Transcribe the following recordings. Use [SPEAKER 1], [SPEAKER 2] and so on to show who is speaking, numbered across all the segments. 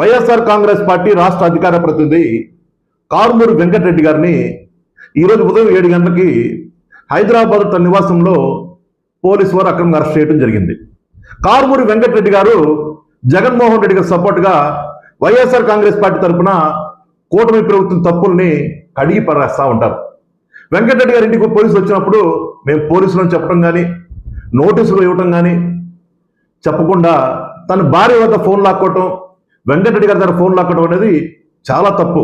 [SPEAKER 1] YSR Congress party రాష్ట్ర అధికార ప్రతినిధి కారుమూరు వెంకటరెడ్డి గారిని ఈరోజు ఉదయం ఏడు గంటలకి హైదరాబాద్ తన నివాసంలో పోలీసు వారు అక్రమంగా అరెస్ట్ చేయడం జరిగింది. కారుమూరి వెంకటరెడ్డి గారు జగన్మోహన్ రెడ్డి గారి సపోర్ట్గా వైఎస్ఆర్ కాంగ్రెస్ పార్టీ తరఫున కూటమి ప్రభుత్వం తప్పుల్ని కడిగి పడేస్తా ఉంటారు. వెంకటరెడ్డి గారి ఇంటికి పోలీసులు వచ్చినప్పుడు మేము పోలీసులను చెప్పడం కానీ నోటీసులు ఇవ్వటం కానీ చెప్పకుండా తన భార్య వద్ద ఫోన్ లాక్కోవటం వెంకటరెడ్డి గారి దగ్గర ఫోన్ లాక్కడం అనేది చాలా తప్పు.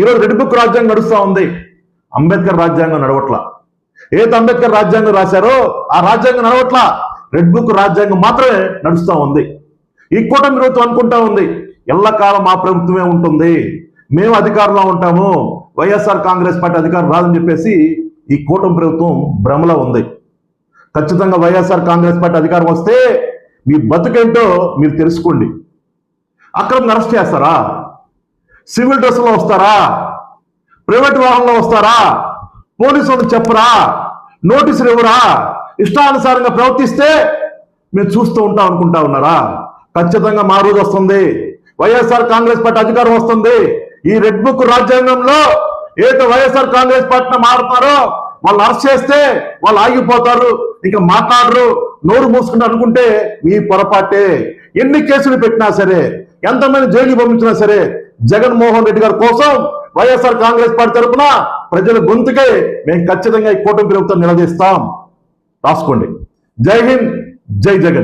[SPEAKER 1] ఈరోజు రెడ్ బుక్ రాజ్యాంగం నడుస్తూ ఉంది. అంబేద్కర్ రాజ్యాంగం నడవట్ల. ఏదైతే అంబేద్కర్ రాజ్యాంగం రాశారో ఆ రాజ్యాంగం నడవట్ల. రెడ్ బుక్ రాజ్యాంగం మాత్రమే నడుస్తూ ఉంది. ఈ కూటమి ప్రభుత్వం అనుకుంటా ఉంది ఎల్లకాలం మా ప్రభుత్వమే ఉంటుంది మేము అధికారంలో ఉంటాము వైఎస్ఆర్ కాంగ్రెస్ పార్టీ అధికారం రాదని చెప్పేసి ఈ కూటమి ప్రభుత్వం భ్రమలో ఉంది. ఖచ్చితంగా వైఎస్ఆర్ కాంగ్రెస్ పార్టీ అధికారం వస్తే మీ బతుకేంటో మీరు తెలుసుకోండి. అక్రమంగా అరెస్ట్ చేస్తారా? సివిల్ డ్రెస్లో వస్తారా? ప్రైవేట్ వాహనంలో వస్తారా? పోలీసులు చెప్పరా? నోటీసులు ఇవ్వరా? ఇష్టానుసారంగా ప్రవర్తిస్తే మేము చూస్తూ ఉంటాం అనుకుంటా ఉన్నారా? ఖచ్చితంగా మా రోజు వస్తుంది. వైఎస్ఆర్ కాంగ్రెస్ పార్టీ అధికారం వస్తుంది. ఈ రెడ్ బుక్ రాజ్యాంగంలో ఏదో వైఎస్ఆర్ కాంగ్రెస్ పార్టీని మారుతారో వాళ్ళు అరెస్ట్ చేస్తే వాళ్ళు ఆగిపోతారు. ఇంకా మాట్లాడరు. నోరు మూసుకుంటారు అనుకుంటే మీ పొరపాటే. ఎన్ని కేసులు పెట్టినా సరే ఎంతమంది జైలు పంపించినా సరే జగన్మోహన్ రెడ్డి గారి కోసం వైఎస్ఆర్ కాంగ్రెస్ పార్టీ తరఫున ప్రజల గొంతుకే మేము ఖచ్చితంగా ఈ కూటమి ప్రభుత్వం నిలదీస్తాం. రాసుకోండి. జై హింద్ జై జగన్.